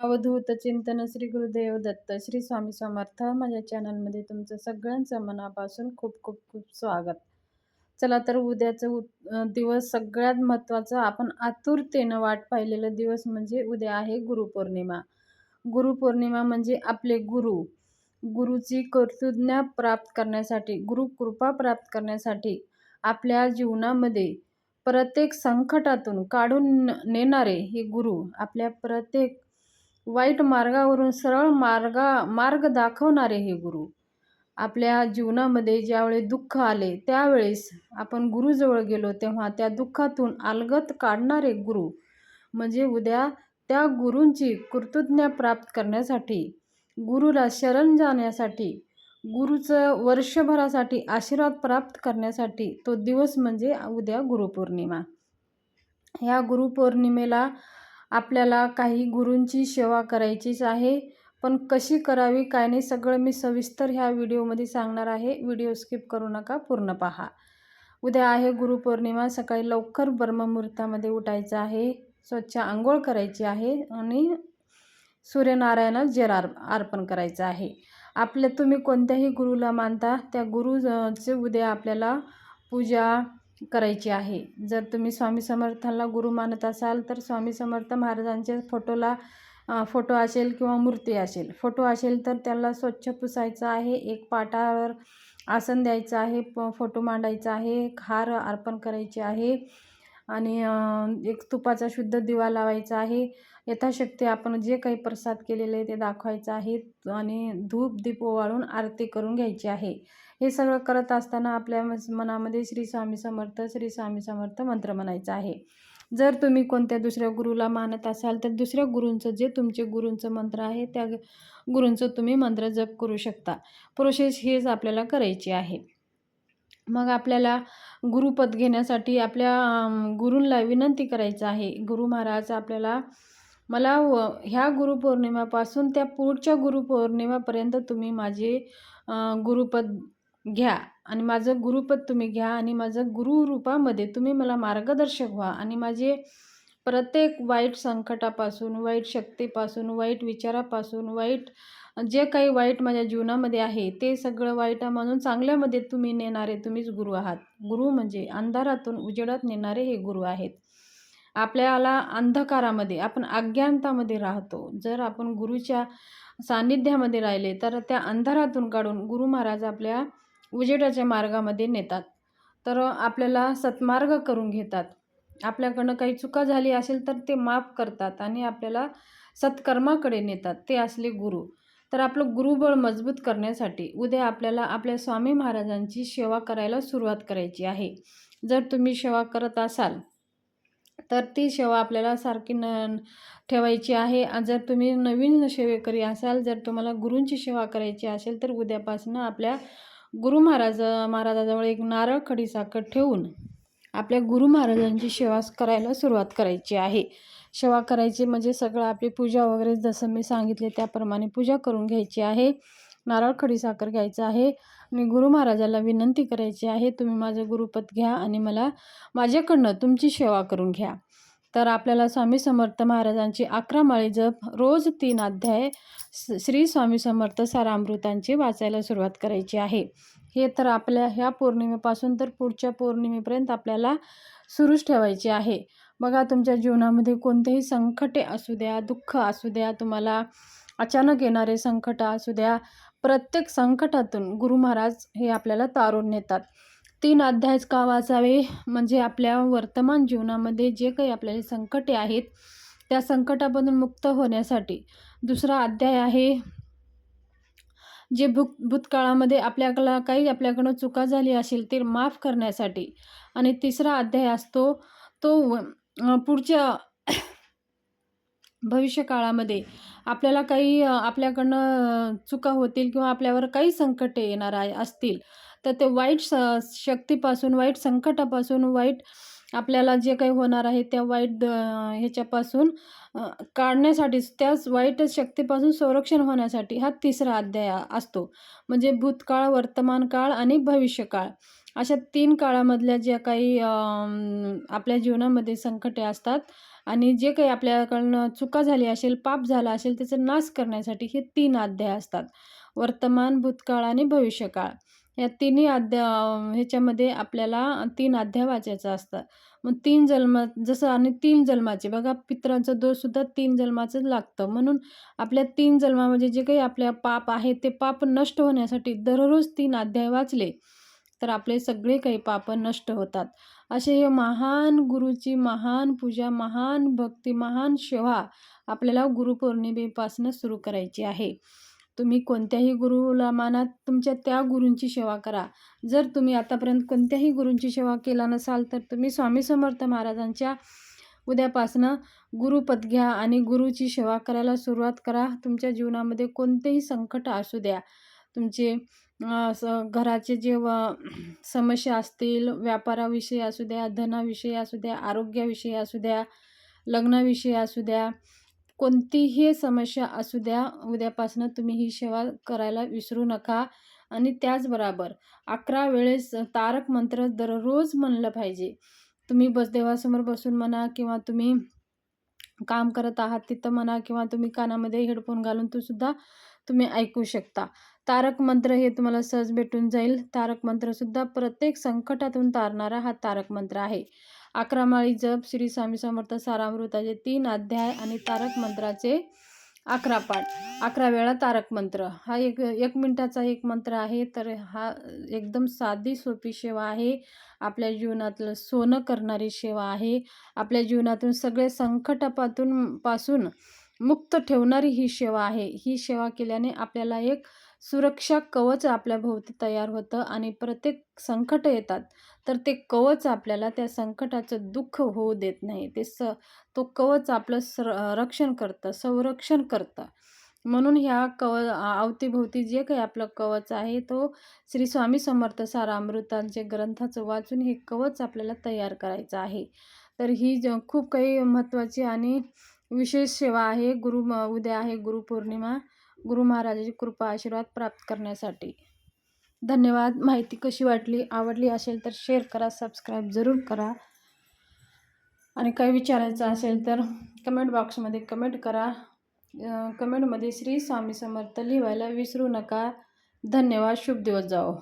अवधूत चिंतन श्री गुरुदेव दत्त श्री स्वामी समर्थ. माझ्या चॅनलमध्ये तुमचं सगळ्यांचं मनापासून खूप खूप खूप स्वागत. चला तर उद्याचं दिवस सगळ्यात महत्त्वाचं आपण आतुरतेनं वाट पाहिलेलं दिवस म्हणजे उद्या आहे गुरुपौर्णिमा. गुरुपौर्णिमा म्हणजे आपले गुरु. गुरुची कर्तुज्ञा प्राप्त करण्यासाठी गुरुकृपा प्राप्त करण्यासाठी आपल्या जीवनामध्ये प्रत्येक संकटातून काढून न- नेणारे हे गुरु आपल्या प्रत्येक वाईट मार्गावरून सरळ मार्गा मार्ग दाखवणारे हे गुरु. आपल्या जीवनामध्ये ज्यावेळी दुःख आले त्यावेळेस आपण गुरुजवळ गेलो तेव्हा त्या दुःखातून अलगत काढणारे गुरु. म्हणजे उद्या त्या गुरूंची कृतज्ञा प्राप्त करण्यासाठी गुरुला शरण जाण्यासाठी गुरुचं वर्षभरासाठी आशीर्वाद प्राप्त करण्यासाठी तो दिवस म्हणजे उद्या गुरुपौर्णिमा. ह्या गुरुपौर्णिमेला आपल्याला काही गुरूंची सेवा करायचीच आहे. पण कशी करावी काय नाही सगळं मी सविस्तर ह्या व्हिडिओमध्ये सांगणार आहे. व्हिडिओ स्किप करू नका पूर्ण पहा. उद्या आहे गुरुपौर्णिमा सकाळी लवकर ब्रह्ममुहूर्तामध्ये उठायचं आहे. स्वच्छ आंघोळ करायची आहे आणि सूर्यनारायणाला जेर अर्पण करायचं आहे. आपल्या तुम्ही कोणत्याही गुरुला मानता त्या गुरुचे उद्या आपल्याला पूजा करायची आहे. जर तुम्ही स्वामी समर्थांना गुरु मानत असाल तर स्वामी समर्थ महाराजांच्या फोटोला फोटो असेल किंवा मूर्ती असेल. फोटो असेल तर त्याला स्वच्छ पुसायचं आहे एक पाटावर आसन द्यायचं आहे प फोटो मांडायचा आहे एक हार अर्पण करायचे आहे आणि एक तुपाचा शुद्ध दिवा लावायचा आहे. यथाशक्ती आपण जे काही प्रसाद केलेले आहे ते दाखवायचं आहे आणि धूप दीप ओवाळून आरती करून घ्यायची आहे. हे सगळं करत असताना आपल्या मनामध्ये श्री स्वामी समर्थ श्री स्वामी समर्थ मंत्र म्हणायचा आहे. जर तुम्ही कोणत्या दुसऱ्या गुरुला मानत असाल तर दुसऱ्या गुरूंचं जे तुमचे गुरूंचं मंत्र आहे त्या गुरूंचं तुम्ही मंत्र जप करू शकता. प्रोसेस हेच आपल्याला करायची आहे. मग आपल्याला गुरुपद घेण्यासाठी आपल्या गुरूंना विनंती करायचं आहे. गुरु महाराज आपल्याला मला व ह्या गुरुपौर्णिमापासून त्या पुढच्या गुरुपौर्णिमापर्यंत तुम्ही माझे गुरुपद घ्या आणि माझं गुरुपद तुम्ही घ्या आणि माझं गुरुरूपामध्ये तुम्ही मला मार्गदर्शक व्हा आणि माझे प्रत्येक वाईट संकटापासून वाईट शक्तीपासून वाईट विचारापासून वाईट जे काही वाईट माझ्या जीवनामध्ये आहे ते सगळं वाईट चांगल्यामध्ये तुम्ही नेणारे तुम्हीच गुरु आहात. गुरु म्हणजे अंधारातून उजेडात नेणारे हे गुरु आहेत. आपल्याला अंधकारामध्ये आपण अज्ञानतामध्ये राहतो. जर आपण गुरुच्या सान्निध्यामध्ये राहिले तर त्या अंधारातून काढून गुरु महाराज आपल्या उजेडाच्या मार्गामध्ये नेतात. तर आपल्याला सत्मार्ग करून घेतात. आपल्याकडनं काही चुका झाली असेल तर ते माफ करतात आणि आपल्याला सत्कर्माकडे नेतात. ते असले गुरु. तर आपलं गुरुबळ मजबूत करण्यासाठी उद्या आपल्याला आपल्या स्वामी महाराजांची सेवा करायला सुरुवात करायची आहे. जर तुम्ही सेवा करत असाल तर ती सेवा आपल्याला सारखी न ठेवायची आहे. जर तुम्ही नवीन सेवेकरी असाल जर तुम्हाला गुरूंची सेवा करायची असेल तर उद्यापासून आपल्या गुरु महाराज महाराजाजवळ एक नारळ खडीसाखर ठेवून आपल्या गुरु महाराजांची सेवा करायला सुरुवात करायची आहे. सेवा करायची म्हणजे सगळं आपली पूजा वगैरे जसं मी सांगितले त्याप्रमाणे पूजा करून घ्यायची आहे. नारळ खडीसाखर घ्यायचं आहे. आणि गुरु महाराजाला विनंती करायची आहे तुम्ही माझं गुरुपद घ्या आणि मला माझ्याकडनं तुमची सेवा करून घ्या. तर आपल्याला स्वामी समर्थ महाराजांची अकरा माळी जप रोज तीन अध्याय श्री स्वामी समर्थ सारामृतांची वाचायला सुरुवात करायची आहे. हे तर आपल्या ह्या पौर्णिमेपासून तर पुढच्या पौर्णिमेपर्यंत आपल्याला सुरूच ठेवायचे आहे. बघा तुमच्या जीवनामध्ये कोणतेही संकटे असू द्या दुःख असू द्या तुम्हाला अचानक येणारे संकट असू द्या प्रत्येक संकटातून गुरु महाराज हे आपल्याला तारून नेतात. तीन अध्यायच का वाचावे? म्हणजे आपल्या वर्तमान जीवनामध्ये जे काही आपल्याला संकटे आहेत त्या संकटापासून मुक्त होण्यासाठी. दुसरा अध्याय आहे जे भूत भूतकाळामध्ये आपल्याला काही आपल्याकडून चुका झाली असेल ते माफ करण्यासाठी. आणि तिसरा अध्याय असतो तो पुढच्या भविष्यकाळामध्ये आपल्याला काही आपल्याकडनं चुका होतील किंवा आपल्यावर काही संकटे येणार आहे असतील. तर ते वाईट स शक्तीपासून वाईट संकटापासून वाईट आपल्याला जे काही होणार आहे त्या वाईट ह्याच्यापासून काढण्यासाठीच काढण्यासाठी त्याच वाईट शक्तीपासून संरक्षण होण्यासाठी हा तिसरा अध्याय असतो. म्हणजे भूतकाळ वर्तमान काळ आणि भविष्यकाळ अशा तीन काळामधल्या ज्या काही आपल्या जीवनामध्ये संकटे असतात आणि जे काही आपल्याकडनं चुका झाली असेल पाप झाला असेल त्याचा नाश करण्यासाठी हे तीन अध्याय असतात. वर्तमान भूतकाळ आणि भविष्यकाळ या तिन्ही अध्या ह्याच्यामध्ये आपल्याला तीन अध्याय वाचायचं असतात. मग तीन जन्म जसं आणि तीन जन्माचे बघा पित्रांचा दोषसुद्धा तीन जन्माचंच लागतं. म्हणून आपल्या तीन जन्मामध्ये जे काही आपल्या पाप आहे ते पाप नष्ट होण्यासाठी दररोज तीन अध्याय वाचले तर आपले सगळे काही पाप नष्ट होतात. असे हे महान गुरुची महान पूजा महान भक्ती महान सेवा आपल्याला गुरुपौर्णिमेपासून सुरू करायची आहे. तुम्ही कोणत्याही गुरुला माना तुमच्या त्या गुरूंची सेवा करा. जर तुम्ही आतापर्यंत कोणत्याही गुरूंची सेवा केला नसाल तर तुम्ही स्वामी समर्थ महाराजांच्या उद्यापासनं गुरुपद घ्या आणि गुरुची सेवा करायला सुरुवात करा. तुमच्या जीवनामध्ये कोणतेही संकट असू द्या. तुमचे घराचे जे समस्या असतील व्यापाराविषयी असू द्या धनाविषयी असू द्या आरोग्याविषयी असू द्या लग्नाविषयी असू द्या कोणतीही समस्या असू द्या उद्यापासनं तुम्ही ही सेवा करायला विसरू नका. आणि त्याचबरोबर अकरा वेळेस तारक मंत्र दररोज म्हणलं पाहिजे. तुम्ही बस देवासमोर बसून म्हणा किंवा तुम्ही काम करत आहात तिथं म्हणा किंवा तुम्ही कानामध्ये हेडफोन घालून तो सुद्धा तुम्ही ऐकू शकता. तारक मंत्र हे तुम्हाला सहज भेटून जाईल. तारक मंत्रसुद्धा प्रत्येक संकटातून तारणारा हा तारक मंत्र आहे. अकरामाळी जप श्री स्वामी समर्थ सारामृताचे तीन अध्याय आणि तारक मंत्राचे अकरा पाठ. अकरा वेळा तारक मंत्र. हा एक एक मिनटाचा एक मंत्र आहे तर हा एकदम साधी सोपी सेवा आहे. आपल्या जीवनातलं सोनं करणारी सेवा आहे. आपल्या जीवनातून सगळे संकटापातून पासून मुक्त ठेवणारी ही सेवा आहे. ही सेवा केल्याने आपल्याला एक सुरक्षा कवच आपल्या भोवती तयार होतं आणि प्रत्येक संकट येतात तर ते कवच आपल्याला त्या संकटाचं दुःख होऊ देत नाही. ते स तो कवच आपलं सर रक्षण करतं संरक्षण करतं. म्हणून ह्या कव अवतीभोवती जे काही आपलं कवच आहे तो श्री स्वामी समर्थ सारामृतांचे ग्रंथाचं वाचून हे कवच आपल्याला तयार करायचं आहे. तर ही ज खूप काही महत्त्वाची आणि विशेष सेवा आहे. गुरु उद्या आहे गुरुपौर्णिमा. गुरु महाराजाची कृपा आशीर्वाद प्राप्त करण्यासाठी. धन्यवाद. माहिती कशी वाटली आवडली असेल तर शेअर करा सबस्क्राईब जरूर करा. आणि काही विचारायचं असेल तर कमेंट बॉक्समध्ये कमेंट करा. कमेंटमध्ये श्री स्वामी समर्थ लिहायला विसरू नका. धन्यवाद. शुभ दिवस जाओ.